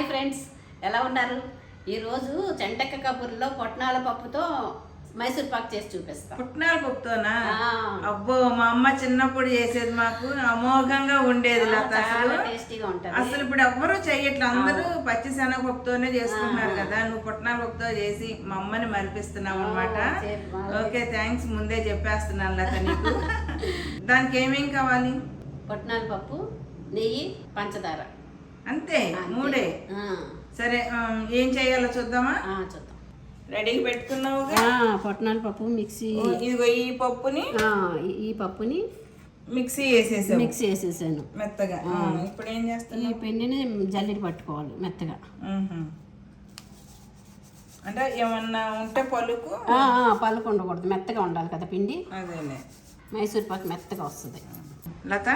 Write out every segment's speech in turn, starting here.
Hi friends ఎలా ఉన్నారు? ఈరోజు చెంటక్క కబుర్లో పొట్నాల పప్పుతో మైసూర్ పాక్ చేసి చూపిస్తాం. పుట్నాల పప్పుతోనా. అబ్బో మా అమ్మ చిన్నప్పుడు చేసేది మాకు అమోఘంగా ఉండేది లత చాలా అసలు టేస్టీగా ఉంటుంది. అసలు ఇప్పుడు ఎవ్వరూ చెయ్యట్లేదు అందరూ పచ్చి శనగపప్పుతోనే చేసుకుంటున్నారు కదా నువ్వు పుట్నాల పప్పుతో చేసి మా అమ్మని మరిపిస్తున్నావు అనమాట ఆ, ఓకే థ్యాంక్స్ ముందే చెప్పేస్తున్నాను లత నీకు. దానికి ఏమేం కావాలి? పొట్నాల పప్పు నెయ్యి పంచదార. అంతే. మూడే. సరే ఏం చేయాలో చూద్దామా? చూద్దాం. రెడీగా పెట్టుకున్నావుగా? ఆ, పొట్నాల పప్పు మిక్సీ. ఇదిగో ఈ పప్పుని ఈ- ఈ పప్పుని మిక్సీ వేసేసావు. మిక్సీ వేసేసాను. మెత్తగా. ఇప్పుడు ఏం ఈ చేస్తున్నావు పెన్నుని జల్లెడ పట్టుకోవాలి మెత్తగా. అంటే ఏమన్నా ఉంటే పలుకు? పలుకు ఉండకూడదు మెత్తగా ఉండాలి కదా పిండి. అదేలే. మైసూర్ పాక్ మెత్తగా వస్తుంది. లత.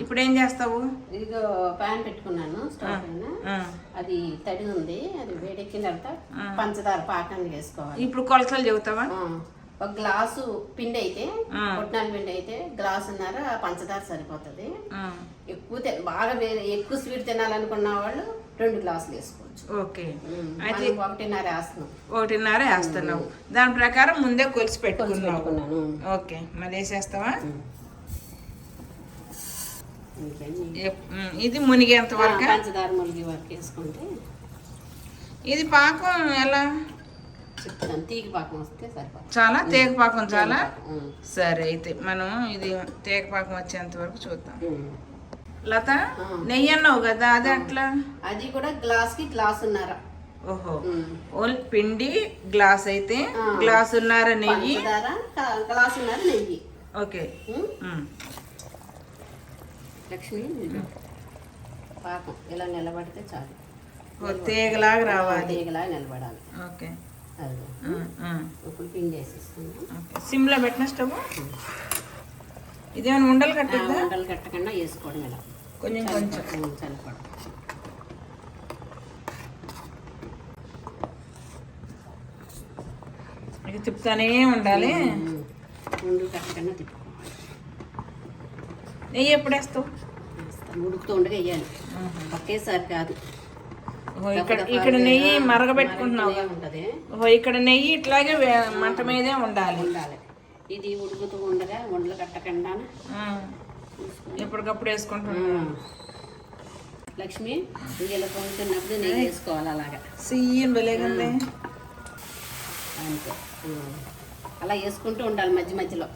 ఇప్పుడు ఏం చేస్తావు? ఇదిగో ప్యాన్ పెట్టుకున్నాను స్టవ్ పైన. ఆ. అది తడి ఉంది అది వేడెక్కిన తర్వాత పంచదార పాకాన్ని వేసుకోవాలి ఇప్పుడు కొలతలు చెబుతావా? ఒక గ్లాసు పిండి అయితే ఆ. పుట్నాల పిండి అయితే గ్లాసున్నర పంచదార సరిపోతుంది. ఎక్కువ బాగా వేరే ఎక్కువ స్వీట్ తినాలనుకున్న వాళ్ళు రెండు గ్లాసులు వేసుకోవచ్చు. ఓకే. అయితే ఒకటిన్నర వేస్తున్నాం. ఒకటిన్నర వేస్తున్నావు. దాని ప్రకారం ముందే కొలిసి పెట్టుకున్నాను. ఓకే. మరి వేసేస్తావా ఇది మునిగేంత వరకు? పంచదార ములిగి వరకు వేసుకుంటే. ఇది పాకం ఎలా? చెప్తాను తీగ పాకం వస్తే సరిపోతుంది. చాలా? తేగ పాకం చాలా? సరే అయితే మనం ఇది తేగ పాకం వచ్చేంత వరకు చూద్దాం. లత. నెయ్యి అన్నావు కదా అది అట్లా అది కూడా గ్లాస్కి గ్లాస్ ఉన్నారా ఓహో ఓన్లీ పిండి గ్లాస్ అయితే. గ్లాస్ ఉన్నార నెయ్యి. గ్లాస్ ఉన్నారు నెయ్యి. ఓకే. లక్ష్మి పాకం ఇలా నిలబడితే చాలు. తేగలాగా రావాలి. తీగలా నిలబడాలి. ఓకే. అది. ఇప్పుడు పిండి వేసేసుకుందాం సిమ్లో పెట్టిన స్టవ్? ఇదేమైనా ఉండలు కట్టద్దా? ఉండలు కట్టకుండా వేసుకోవడం ఇలా. కొంచెం కొంచెం. చల్లపడ ఇక తిప్పుతానే ఉండాలి. ఉండలు కట్టకుండా తిప్పుకోవాలి. నెయ్యి ఎప్పుడు వేస్తావు? వేస్తాం. ఉడుకుతూ ఉండగా వేయాలి. ఒకేసారి కాదు. ఇక్కడ ఇక్కడ నెయ్యి మరగబెట్టుకుంటున్నావు. ఉంటది. ఓహో ఇక్కడ నెయ్యి ఇట్లాగే మంట మీదే ఉండాలి. ఉండాలి. ఇది ఉడుకుతూ ఉండగా ఉండలు కట్టకుండా. ఎప్పటికప్పుడు వేసుకుంటున్నాను లక్ష్మి ఇలా పొంగుతున్నప్పుడు నెయ్యి వేసుకోవాలి అలాగా. సియ్యం వెలేగుంది అంతే. అలా వేసుకుంటూ ఉండాలి మధ్య మధ్యలో.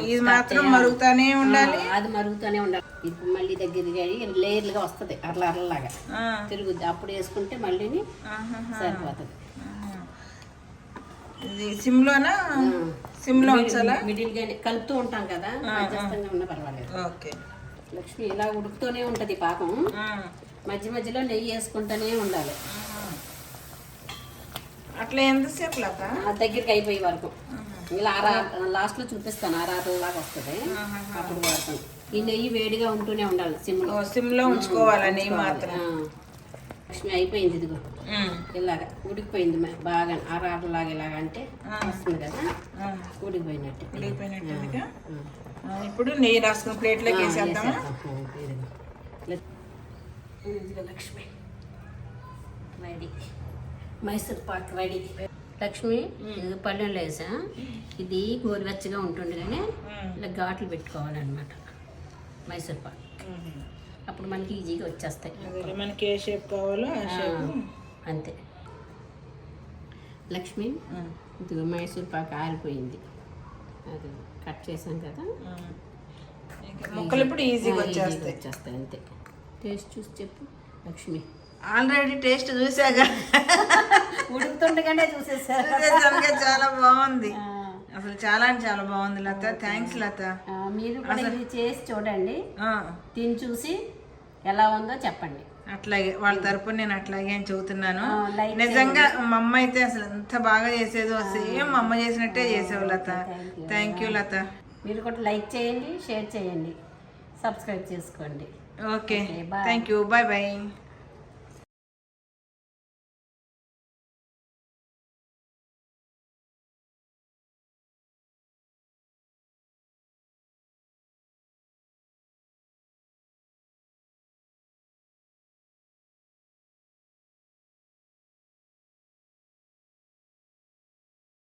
ఇది మాత్రం మరుగుతానే ఉండాలి. అది మరుగుతూనే ఉండాలి. ఇప్పుడు మళ్ళీ దగ్గరగా లేయర్లుగా వస్తుంది అట్లా అట్లలాగా ఆ. తిరుగుద్ది. అప్పుడు వేసుకుంటే మళ్ళీని ఆహాహా. సరిపోతుంది. ఇది సిమ్లోనా? సిమ్లో ఉంచాలా? మిడిల్ గానే కలుపుతూ ఉంటాం కదా మధ్యస్థంగా ఉన్న పర్వాలేదు. ఓకే. లక్ష్మి ఇలా ఉడుకుతూనే ఉంటది పాకం ఆ. మధ్య మధ్యలో నెయ్యి వేసుకుంటూనే ఉండాలి. అట్లా ఎంతసేపు దగ్గరికి అయిపోయే వరకు. ఇలా ఆరా లాస్ట్లో చూపిస్తాను ఆరాటలాగా వస్తుంది. అప్పుడు వాడతాను. ఈ నెయ్యి వేడిగా ఉంటూనే ఉండాలి సిమ్లో. సిమ్లో ఉంచుకోవాలా నెయ్యి మాత్రం. లక్ష్మి అయిపోయింది ఇదిగో. ఇలాగా ఉడికిపోయింది బాగా ఆరాటలాగా ఇలాగా అంటే వస్తుంది కదా. ఉడికిపోయినట్టు. ఇప్పుడు నెయ్యి రాసుకుని ప్లేట్లోకి వేసేద్దామా? లక్ష్మి. రెడీ. మైసూర్ పాక్ రెడీ. లక్ష్మి ఇది పళ్ళెంలో వేసా. ఇది గోరువెచ్చగా ఉంటుంది కానీ ఇలా ఘాట్లు పెట్టుకోవాలన్నమాట. మైసూర్ పాక్. అప్పుడు మనకి ఈజీగా వచ్చేస్తాయి. మనకి ఏ షేప్ కావాలో అంతే. లక్ష్మి ఇదిగో మైసూర్ పాక్ ఆరిపోయింది. అది కట్ చేసాం కదా. ముక్కలు ఇప్పుడు ఈజీగా ఆ, ఈజీగా వచ్చేస్తాయి. వచ్చేస్తాయి అంతే. టేస్ట్ చూసి చెప్పు లక్ష్మి. ఆల్రెడీ టేస్ట్ చూసాగా. ఉడుకుతుండగానే చూసేసారు. చాలా బాగుంది. అసలు చాలా అంటే చాలా బాగుంది లత. థ్యాంక్స్ లత. మీరు ఇది చేసి చూడండి. తిని చూసి ఎలా ఉందో చెప్పండి. అట్లాగే వాళ్ళ తరపున నేను అట్లాగే అని చెబుతున్నాను. నిజంగా మా అమ్మ అయితే అసలు ఎంత బాగా చేసేదో సేమ్ మా అమ్మ చేసినట్టే చేసేవు లత. థ్యాంక్ యూ లత. మీరు కూడా లైక్ చేయండి షేర్ చేయండి సబ్స్క్రైబ్ చేసుకోండి. Okay. Thank you bye bye